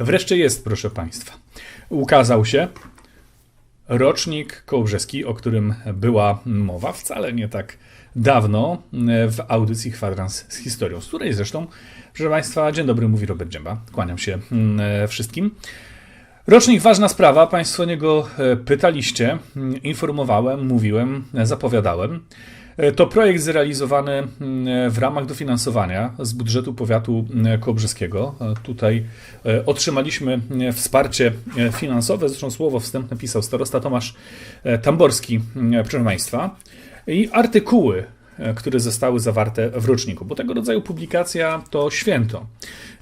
Wreszcie jest, proszę Państwa. Ukazał się rocznik kołbrzeski, o którym była mowa wcale nie tak dawno w audycji Kwadrans z historią, z której zresztą, proszę Państwa, dzień dobry, mówi Robert Dzięba. Kłaniam się mm, wszystkim. Rocznik ważna sprawa, Państwo o niego e, pytaliście, mm, informowałem, mówiłem, zapowiadałem. E, to projekt zrealizowany mm, w ramach dofinansowania z budżetu powiatu mm, kołbrzyskiego. E, tutaj otrzymaliśmy wsparcie finansowe, zresztą słowo wstępne pisał starosta Tomasz Tamborski, proszę Państwa. I artykuły, które zostały zawarte w roczniku, bo tego rodzaju publikacja to święto.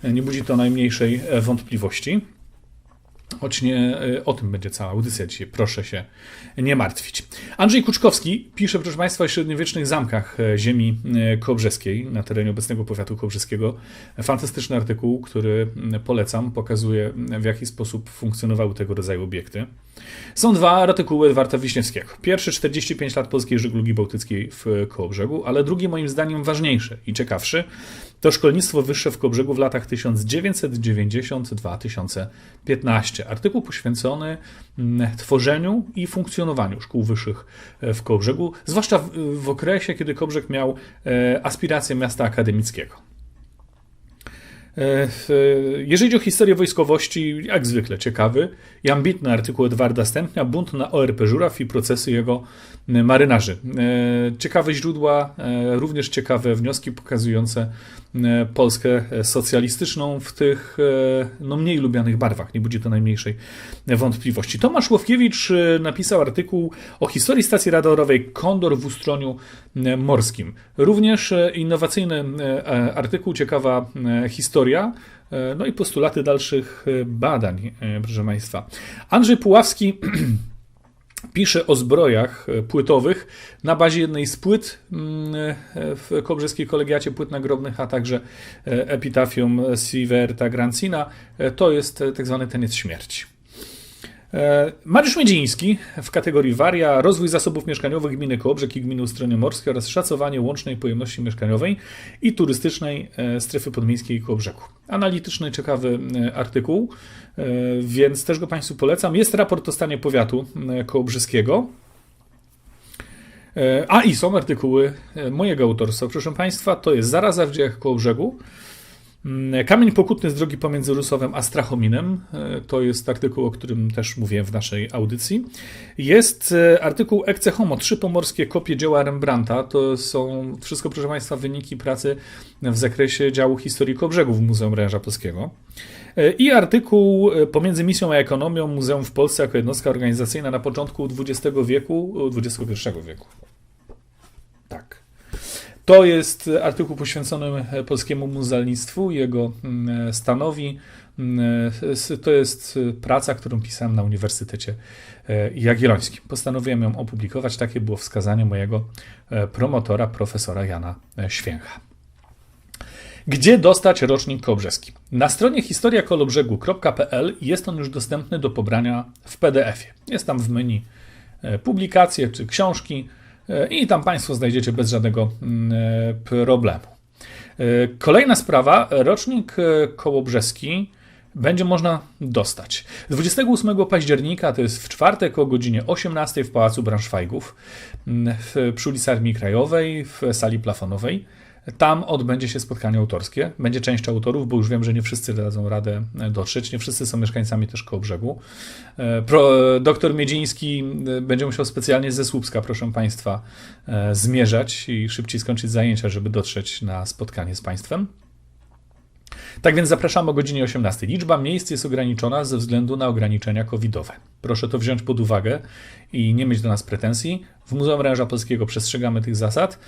Nie budzi to najmniejszej wątpliwości. Choć nie e, o tym będzie cała audycja dzisiaj, proszę się nie martwić. Andrzej Kuczkowski pisze, proszę Państwa, o średniowiecznych zamkach e, ziemi e, kobrzeskiej na terenie obecnego powiatu kobrzeskiego. Fantastyczny artykuł, który polecam, pokazuje w jaki sposób funkcjonowały tego rodzaju obiekty. Są dwa artykuły Edwarda Wiśniewskiego. Pierwszy 45 lat polskiej żeglugi bałtyckiej w Kołobrzegu, ale drugi moim zdaniem ważniejszy i ciekawszy to szkolnictwo wyższe w Kołobrzegu w latach 1992-2015. Artykuł poświęcony mm, tworzeniu i funkcjonowaniu szkół wyższych w Kołobrzegu, zwłaszcza w, w okresie, kiedy Kołbrzeg miał e, aspiracje miasta akademickiego. E, jeżeli chodzi o historię wojskowości, jak zwykle ciekawy i ambitny artykuł Edwarda Stępnia, Bunt na ORP Żuraw i procesy jego marynarzy. E, ciekawe źródła, e, również ciekawe wnioski pokazujące Polskę socjalistyczną w tych no, mniej lubianych barwach. Nie budzi to najmniejszej wątpliwości. Tomasz Łowkiewicz napisał artykuł o historii stacji radarowej Kondor w Ustroniu Morskim. Również innowacyjny artykuł, ciekawa historia e, no i postulaty dalszych e, badań, e, proszę Państwa. Andrzej Puławski pisze o zbrojach płytowych na bazie jednej z płyt mm, w Kobrzeskiej Kolegiacie Płyt Nagrobnych, a także epitafium Siverta Grancina. To jest tak zwany teniec śmierci. E, Mariusz Miedziński w kategorii Waria, rozwój zasobów mieszkaniowych gminy Kołobrzeg i gminy Ustronie Morskie oraz szacowanie łącznej pojemności mieszkaniowej i turystycznej e, strefy podmiejskiej Kołobrzegu. Analityczny, ciekawy e, artykuł, więc też go Państwu polecam. Jest raport o stanie powiatu kołobrzyskiego. A i są artykuły mojego autorstwa. Proszę Państwa, to jest Zaraza w dziejach Kołobrzegu, kamień pokutny z drogi pomiędzy Rusowem a Strachominem. E, to jest artykuł, o którym też mówiłem w naszej audycji. Jest e, artykuł Ecce Homo, trzy pomorskie kopie dzieła Rembrandta. To są wszystko, proszę Państwa, wyniki pracy w zakresie działu historii Kobrzegów w Muzeum Ręża Polskiego. E, I artykuł pomiędzy misją a ekonomią Muzeum w Polsce jako jednostka organizacyjna na początku XX wieku, XXI wieku. To jest artykuł poświęcony polskiemu muzealnictwu, jego mm, stanowi. Mm, to jest praca, którą pisałem na Uniwersytecie e, Jagiellońskim. Postanowiłem ją opublikować. Takie było wskazanie mojego e, promotora, profesora Jana Święcha. Gdzie dostać rocznik kołbrzeski? Na stronie historiakolobrzegu.pl jest on już dostępny do pobrania w PDF-ie. Jest tam w menu e, publikacje czy książki i tam Państwo znajdziecie bez żadnego mm, e, problemu. E, kolejna sprawa, rocznik e, kołobrzeski będzie można dostać. 28 października, to jest w czwartek o godzinie 18 w Pałacu Branszwajgów mm, przy ulicy Armii Krajowej w sali plafonowej. Tam odbędzie się spotkanie autorskie. Będzie część autorów, bo już wiem, że nie wszyscy dadzą radę dotrzeć. Nie wszyscy są mieszkańcami też koło brzegu. E, pro, doktor Miedziński e, będzie musiał specjalnie ze Słupska, proszę Państwa, e, zmierzać i szybciej skończyć zajęcia, żeby dotrzeć na spotkanie z Państwem. Tak więc zapraszamy o godzinie 18. Liczba miejsc jest ograniczona ze względu na ograniczenia covidowe. Proszę to wziąć pod uwagę i nie mieć do nas pretensji. W Muzeum Ręża Polskiego przestrzegamy tych zasad.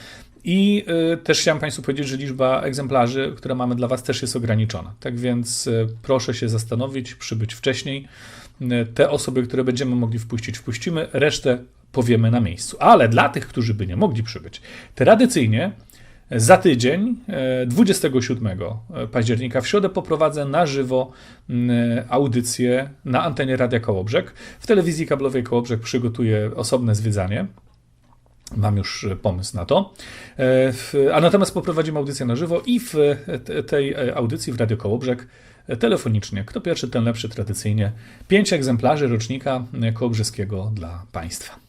I y, też chciałem Państwu powiedzieć, że liczba egzemplarzy, które mamy dla Was, też jest ograniczona. Tak więc y, proszę się zastanowić, przybyć wcześniej. Y, te osoby, które będziemy mogli wpuścić, wpuścimy, resztę powiemy na miejscu. Ale dla tych, którzy by nie mogli przybyć, tradycyjnie za tydzień, 27 października, w środę poprowadzę na żywo audycję na antenie Radia Kołobrzeg. W telewizji kablowej Kołobrzeg przygotuję osobne zwiedzanie Mam już e, pomysł na to. E, A natomiast poprowadzimy audycję na żywo i w te- tej e, audycji w Radio Kołobrzeg e, telefonicznie. Kto pierwszy, ten lepszy tradycyjnie. Pięć egzemplarzy rocznika e, kołobrzeskiego dla Państwa.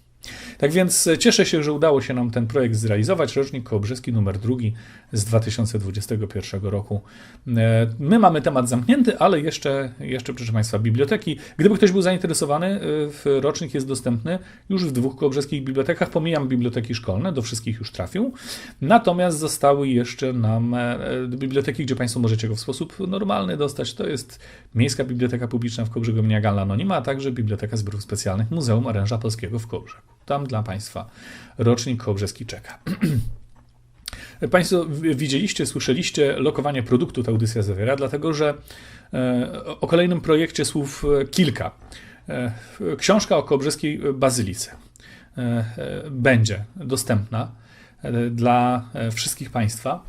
Tak więc e, cieszę się, że udało się nam ten projekt zrealizować. Rocznik Kołobrzeski numer drugi z 2021 roku. E, My mamy temat zamknięty, ale jeszcze, jeszcze proszę Państwa, biblioteki. Gdyby ktoś był zainteresowany, e, rocznik jest dostępny już w dwóch kołobrzeskich bibliotekach. Pomijam biblioteki szkolne, do wszystkich już trafił. Natomiast zostały jeszcze nam biblioteki, gdzie Państwo możecie go w sposób normalny dostać. To jest Miejska Biblioteka Publiczna w Kołbrzegu imienia Galla Anonima, a także Biblioteka Zbiorów Specjalnych Muzeum Oręża Polskiego w Kołbrzegu. Tam dla Państwa rocznik kołbrzeski czeka. Państwo widzieliście, słyszeliście lokowanie produktu ta audycja zawiera, dlatego że e, o kolejnym projekcie słów e, kilka. E, Książka o kołbrzeskiej bazylice będzie dostępna dla wszystkich Państwa,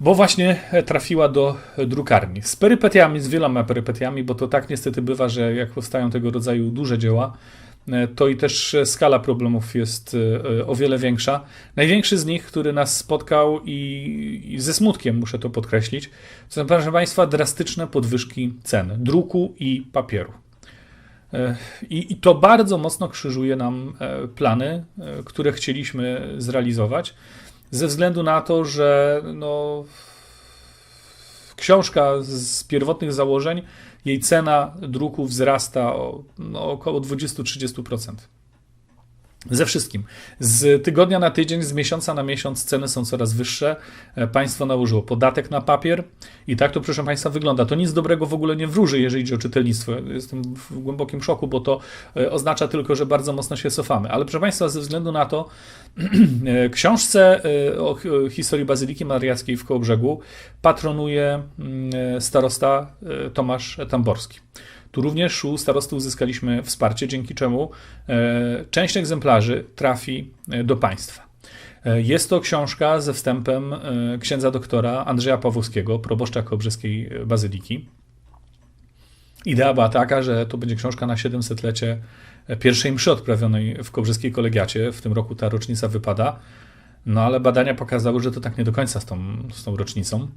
bo właśnie trafiła do drukarni. Z perypetiami, z wieloma perypetiami, bo to tak niestety bywa, że jak powstają tego rodzaju duże dzieła, to i też e, skala problemów jest e, e, o wiele większa. Największy z nich, który nas spotkał i, i ze smutkiem muszę to podkreślić, to są, proszę Państwa, drastyczne podwyżki cen druku i papieru. E, I, I to bardzo mocno krzyżuje nam e, plany, e, które chcieliśmy zrealizować, ze względu na to, że no, książka z pierwotnych założeń, jej cena druku wzrasta o no, około 20-30%. Ze wszystkim. Z tygodnia na tydzień, z miesiąca na miesiąc ceny są coraz wyższe. E, Państwo nałożyło podatek na papier i tak to, proszę Państwa, wygląda. To nic dobrego w ogóle nie wróży, jeżeli chodzi o czytelnictwo. Jestem w głębokim szoku, bo to e, oznacza tylko, że bardzo mocno się cofamy. Ale proszę Państwa, ze względu na to, e, książce o historii Bazyliki Mariackiej w Kołobrzegu patronuje mm, starosta Tomasz Tamborski. Tu również u starosty uzyskaliśmy wsparcie, dzięki czemu e, część egzemplarzy trafi e, do państwa. E, Jest to książka ze wstępem księdza doktora Andrzeja Pawłowskiego, proboszcza Kołbrzeskiej Bazyliki. Idea była taka, że to będzie książka na 700-lecie pierwszej mszy odprawionej w Kołbrzeskiej Kolegiacie. W tym roku ta rocznica wypada. No ale badania pokazały, że to tak nie do końca z tą, z tą rocznicą.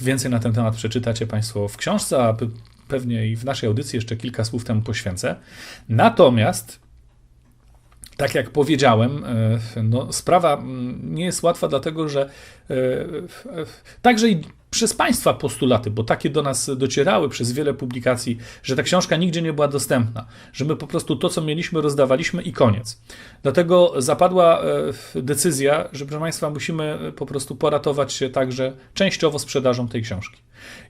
Więcej na ten temat przeczytacie Państwo w książce, a pewnie i w naszej audycji jeszcze kilka słów temu poświęcę. Natomiast, tak jak powiedziałem, e, no, sprawa mm, nie jest łatwa, dlatego że e, także i przez Państwa postulaty, bo takie do nas docierały przez wiele publikacji, że ta książka nigdzie nie była dostępna, że my po prostu to, co mieliśmy, rozdawaliśmy i koniec. Dlatego zapadła e, decyzja, że proszę Państwa, musimy po prostu poratować się także częściowo sprzedażą tej książki.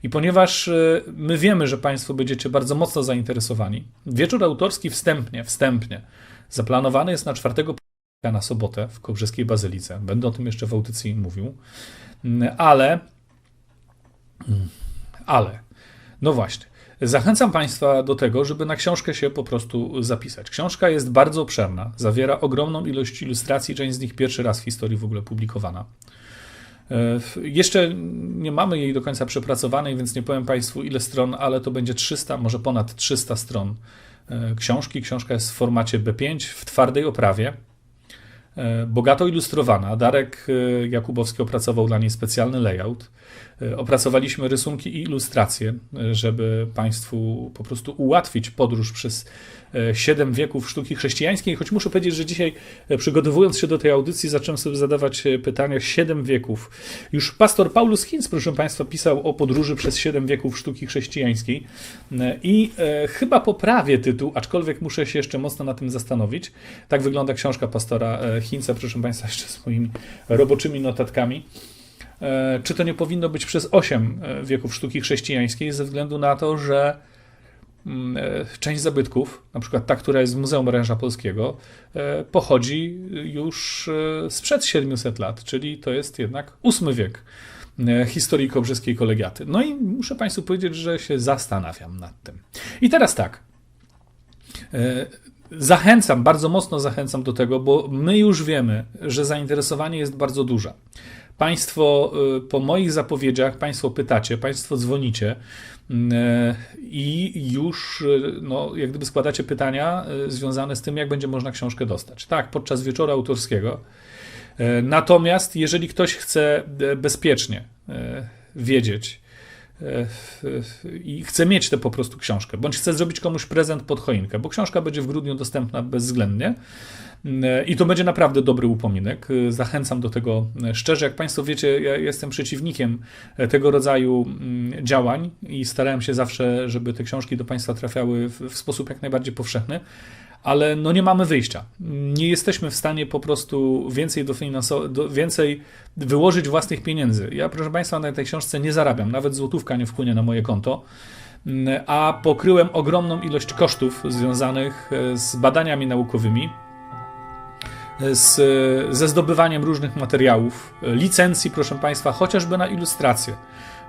I ponieważ e, my wiemy, że Państwo będziecie bardzo mocno zainteresowani, wieczór autorski wstępnie, wstępnie zaplanowany jest na 4 października na sobotę w Kołbrzeskiej Bazylice. Będę o tym jeszcze w audycji mówił. Mm, Ale, ale, no właśnie. Zachęcam Państwa do tego, żeby na książkę się po prostu zapisać. Książka jest bardzo obszerna, zawiera ogromną ilość ilustracji, część z nich pierwszy raz w historii w ogóle publikowana. E, Jeszcze nie mamy jej do końca przepracowanej, więc nie powiem Państwu ile stron, ale to będzie 300, może ponad 300 stron e, książki. Książka jest w formacie B5 w twardej oprawie. E, Bogato ilustrowana. Darek e, Jakubowski opracował dla niej specjalny layout. E, Opracowaliśmy rysunki i ilustracje, żeby Państwu po prostu ułatwić podróż przez siedem wieków sztuki chrześcijańskiej. Choć muszę powiedzieć, że dzisiaj, przygotowując się do tej audycji, zacząłem sobie zadawać pytania siedem wieków. Już pastor Paulus Hinz, proszę Państwa, pisał o podróży przez siedem wieków sztuki chrześcijańskiej. I chyba poprawię tytuł, aczkolwiek muszę się jeszcze mocno na tym zastanowić. Tak wygląda książka pastora e, Hinza, proszę Państwa, jeszcze z moimi roboczymi notatkami. E, Czy to nie powinno być przez 8 wieków sztuki chrześcijańskiej, ze względu na to, że mm, e, część zabytków, na przykład ta, która jest w Muzeum Oręża Polskiego, e, pochodzi już e, sprzed 700 lat, czyli to jest jednak VIII wiek e, historii kołbrzeskiej kolegiaty. No i muszę Państwu powiedzieć, że się zastanawiam nad tym. I teraz tak. Zachęcam, bardzo mocno zachęcam do tego, bo my już wiemy, że zainteresowanie jest bardzo duże. Państwo y, po moich zapowiedziach, Państwo pytacie, Państwo dzwonicie. I już no, jak gdyby składacie pytania związane z tym, jak będzie można książkę dostać. Tak, podczas wieczoru autorskiego. Natomiast jeżeli ktoś chce bezpiecznie wiedzieć, i chce mieć tę po prostu książkę, bądź chce zrobić komuś prezent pod choinkę, bo książka będzie w grudniu dostępna bezwzględnie i to będzie naprawdę dobry upominek. Zachęcam do tego szczerze. Jak Państwo wiecie, ja jestem przeciwnikiem tego rodzaju mm, działań i starałem się zawsze, żeby te książki do Państwa trafiały w, sposób jak najbardziej powszechny ale no nie mamy wyjścia. Nie jesteśmy w stanie po prostu więcej, do, więcej wyłożyć własnych pieniędzy. Ja, proszę Państwa, na tej książce nie zarabiam, nawet złotówka nie wpłynie na moje konto, a pokryłem ogromną ilość kosztów związanych e, z badaniami naukowymi, e, z, ze zdobywaniem różnych materiałów, e, licencji, proszę Państwa, chociażby na ilustrację,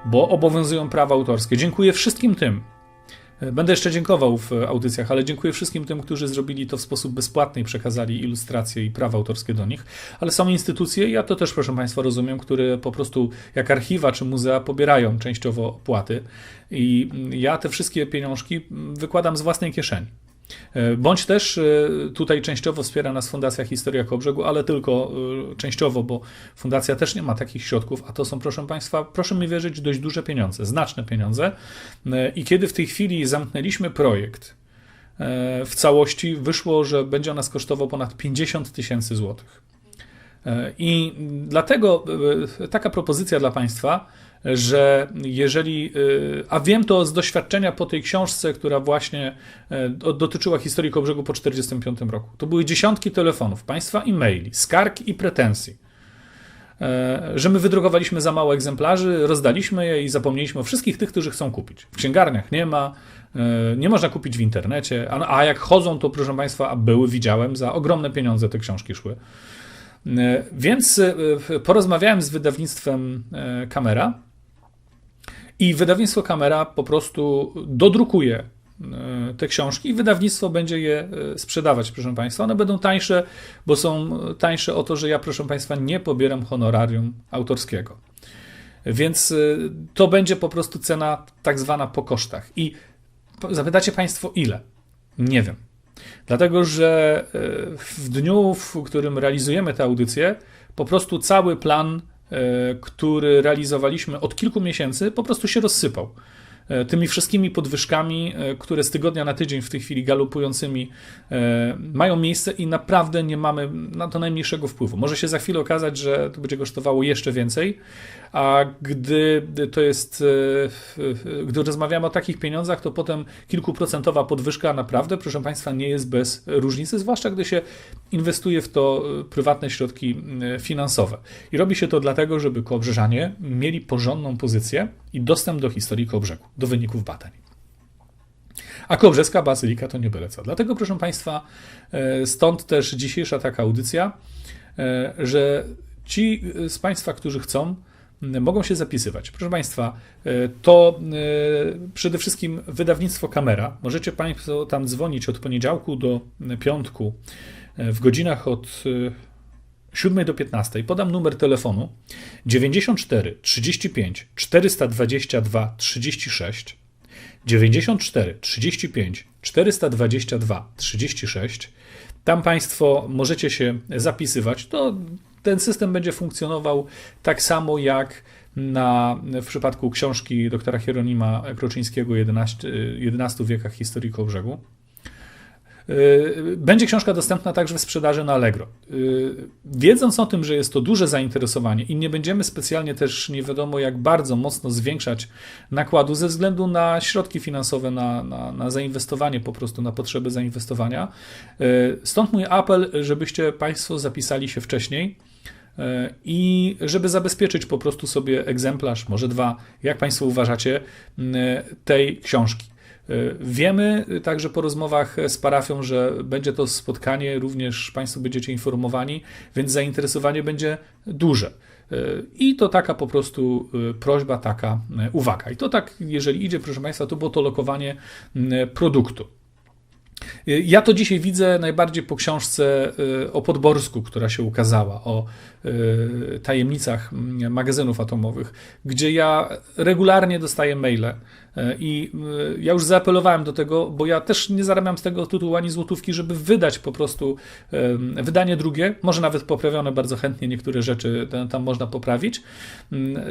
bo obowiązują prawa autorskie. Dziękuję wszystkim tym, Będę jeszcze dziękował w audycjach, ale dziękuję wszystkim tym, którzy zrobili to w sposób bezpłatny i przekazali ilustracje i prawa autorskie do nich. Ale są instytucje, ja to też, proszę Państwa, rozumiem, które po prostu jak archiwa czy muzea pobierają częściowo opłaty. I ja te wszystkie pieniążki wykładam z własnej kieszeni. E, bądź też e, tutaj częściowo wspiera nas Fundacja Historia Kołbrzegu, ale tylko e, częściowo, bo fundacja też nie ma takich środków, a to są, proszę Państwa, proszę mi wierzyć, dość duże pieniądze, znaczne pieniądze. I kiedy w tej chwili zamknęliśmy projekt, w całości wyszło, że będzie on nas kosztował ponad 50 tysięcy złotych. I dlatego taka propozycja dla Państwa, że jeżeli, y, a wiem to z doświadczenia po tej książce, która właśnie e, dotyczyła historii Kołbrzegu po 1945 roku. To były dziesiątki telefonów, państwa e-maili, skarg i pretensji, e, że my wydrukowaliśmy za mało egzemplarzy, rozdaliśmy je i zapomnieliśmy o wszystkich tych, którzy chcą kupić. W księgarniach nie ma, nie można kupić w internecie, a, a jak chodzą, to proszę Państwa, a były, widziałem, za ogromne pieniądze te książki szły. Więc porozmawiałem z wydawnictwem Kamera i wydawnictwo Kamera po prostu dodrukuje e, te książki i wydawnictwo będzie je e, sprzedawać, proszę Państwa. One będą tańsze, bo są tańsze o to, że ja, proszę Państwa, nie pobieram honorarium autorskiego. Więc e, to będzie po prostu cena tak zwana po kosztach. I zapytacie Państwo ile? Nie wiem. Dlatego, że w dniu, w którym realizujemy tę audycję, po prostu cały plan E, który realizowaliśmy od kilku miesięcy, po prostu się rozsypał. E, tymi wszystkimi podwyżkami, e, które z tygodnia na tydzień w tej chwili galopującymi mają miejsce i naprawdę nie mamy na to najmniejszego wpływu. Może się za chwilę okazać, że to będzie kosztowało jeszcze więcej, a gdy to jest, gdy rozmawiamy o takich pieniądzach, to potem kilkuprocentowa podwyżka naprawdę, proszę Państwa, nie jest bez różnicy, zwłaszcza gdy się inwestuje w to prywatne środki finansowe. I robi się to dlatego, żeby kołbrzeżanie mieli porządną pozycję i dostęp do historii Kołbrzegu, do wyników badań. A Kołbrzeska Bazylika to nie byle co. Dlatego, proszę Państwa, e, stąd też dzisiejsza taka audycja, e, że ci z Państwa, którzy chcą, mogą się zapisywać. Proszę Państwa, e, to przede wszystkim wydawnictwo Kamera. Możecie Państwo tam dzwonić od poniedziałku do piątku w godzinach od 7 do 15 podam numer telefonu 94 35 422 36 94 35 422 36. Tam Państwo możecie się zapisywać. To ten system będzie funkcjonował tak samo jak na, w przypadku książki doktora Hieronima Kroczyńskiego 11, 11 wiekach historii Kołbrzegu. Y, będzie książka dostępna także w sprzedaży na Allegro. Y, wiedząc o tym, że jest to duże zainteresowanie i nie będziemy specjalnie też nie wiadomo jak bardzo mocno zwiększać nakładu ze względu na środki finansowe, na, na, na zainwestowanie, po prostu na potrzeby zainwestowania. Y, stąd mój apel, żebyście Państwo zapisali się wcześniej i żeby zabezpieczyć po prostu sobie egzemplarz, może dwa, jak Państwo uważacie, tej książki. Wiemy także po rozmowach z parafią, że będzie to spotkanie, również Państwo będziecie informowani, więc zainteresowanie będzie duże. I to taka po prostu prośba, taka uwaga. I to tak, jeżeli idzie, proszę Państwa, to było to lokowanie produktu. Ja to dzisiaj widzę najbardziej po książce o Podborsku, która się ukazała, o tajemnicach mm, magazynów atomowych, gdzie ja regularnie dostaję maile E, I e, ja już zaapelowałem do tego, bo ja też nie zarabiam z tego tytułu ani złotówki, żeby wydać po prostu wydanie drugie, może nawet poprawione bardzo chętnie, niektóre rzeczy tam można poprawić,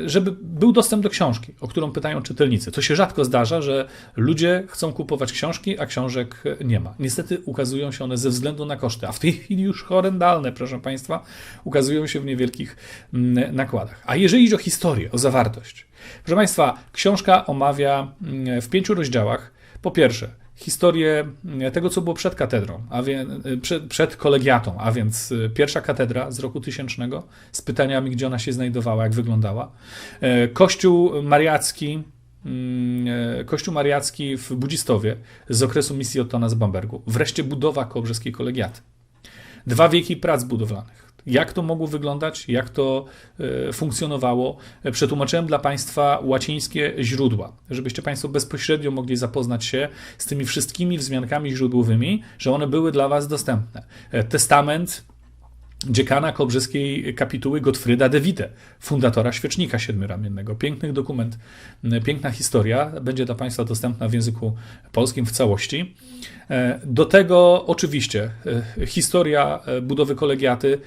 żeby był dostęp do książki, o którą pytają czytelnicy. To się rzadko zdarza, że ludzie chcą kupować książki, a książek nie ma. Niestety ukazują się one ze względu na koszty, a w tej chwili już horrendalne, proszę Państwa, ukazują się w niewielkich mm, nakładach. A jeżeli idzie o historię, o zawartość, Proszę Państwa, książka omawia mm, w pięciu rozdziałach. Po pierwsze, historię mm, tego, co było przed katedrą, a wie, y, przed, przed, kolegiatą, a więc y, pierwsza katedra z roku tysięcznego, z pytaniami, gdzie ona się znajdowała, jak wyglądała. E, Kościół mariacki, e, Kościół mariacki w Budzistowie z okresu misji Ottona z Bambergu. Wreszcie budowa kołobrzeskiej kolegiaty. Dwa wieki prac budowlanych jak to mogło wyglądać, jak to e, funkcjonowało. Przetłumaczyłem dla Państwa łacińskie źródła, żebyście Państwo bezpośrednio mogli zapoznać się z tymi wszystkimi wzmiankami źródłowymi, że one były dla Was dostępne. E, testament dziekana kobrzyskiej kapituły Gottfrieda de Witte, fundatora świecznika siedmioramiennego. Piękny dokument, piękna historia, będzie dla Państwa dostępna w języku polskim w całości. E, do tego oczywiście e, historia e, budowy kolegiaty,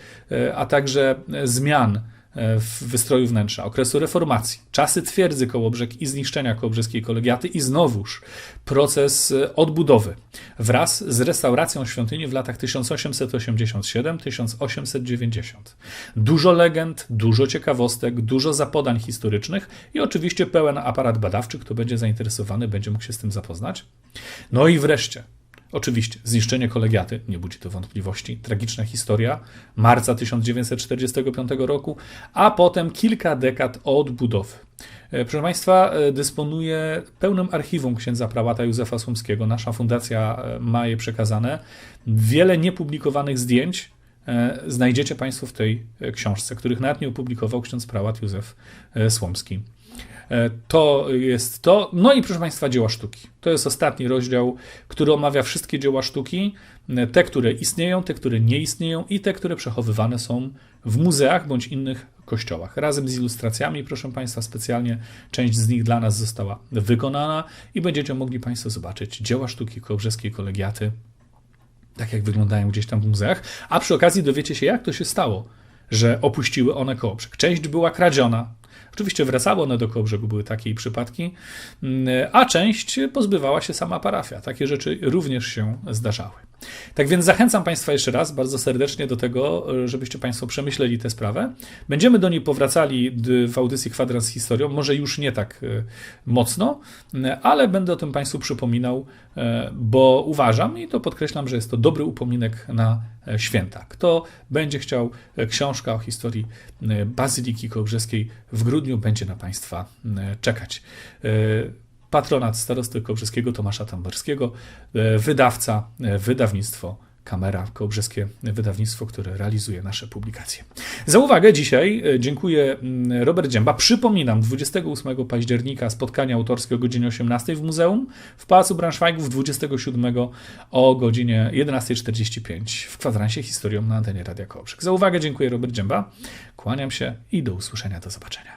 a także zmian w wystroju wnętrza, okresu reformacji, czasy twierdzy Kołobrzeg i zniszczenia kołobrzeskiej kolegiaty i znowuż proces odbudowy wraz z restauracją świątyni w latach 1887-1890. Dużo legend, dużo ciekawostek, dużo zapodań historycznych i oczywiście pełen aparat badawczy, kto będzie zainteresowany, będzie mógł się z tym zapoznać. No i wreszcie Oczywiście, zniszczenie kolegiaty, nie budzi to wątpliwości, tragiczna historia marca 1945 roku, a potem kilka dekad odbudowy. E, proszę Państwa, e, dysponuje pełnym archiwum księdza prałata Józefa Słomskiego. Nasza fundacja e, ma je przekazane. Wiele niepublikowanych zdjęć znajdziecie Państwo w tej książce, których nawet nie opublikował ksiądz prałat Józef Słomski. E, to jest to. No i proszę Państwa, dzieła sztuki. To jest ostatni rozdział, który omawia wszystkie dzieła sztuki, e, te, które istnieją, te, które nie istnieją i te, które przechowywane są w muzeach bądź innych kościołach. Razem z ilustracjami, proszę Państwa, specjalnie część z nich dla nas została wykonana i będziecie mogli Państwo zobaczyć dzieła sztuki kołbrzeskiej kolegiaty, tak jak wyglądają gdzieś tam w muzeach, a przy okazji dowiecie się, jak to się stało, że opuściły one Kołobrzeg. Część była kradziona, Oczywiście wracały one do Kołbrzegu, były takie przypadki, mm, a część pozbywała się sama parafia. Takie rzeczy również się zdarzały. Tak więc zachęcam Państwa jeszcze raz bardzo serdecznie do tego, żebyście Państwo przemyśleli tę sprawę. Będziemy do niej powracali w audycji Kwadrans z historią, może już nie tak e, mocno, ale będę o tym Państwu przypominał, e, bo uważam i to podkreślam, że jest to dobry upominek na e, święta. Kto będzie chciał książka o historii Bazyliki Kołbrzeskiej w grudniu, będzie na Państwa czekać patronat starosty kołbrzeskiego Tomasza Tamborskiego, e, wydawca, e, wydawnictwo Kamera Kołbrzeskie, wydawnictwo, które realizuje nasze publikacje. Za uwagę dzisiaj e, dziękuję mm, Robert Dzięba. Przypominam, 28 października spotkanie autorskie o godzinie 18 w muzeum, w Pałacu Braunschweigów 27 o godzinie 11.45 w kwadransie Historią na antenie Radia Kołbrzeg. Za uwagę dziękuję Robert Dzięba, kłaniam się i do usłyszenia, do zobaczenia.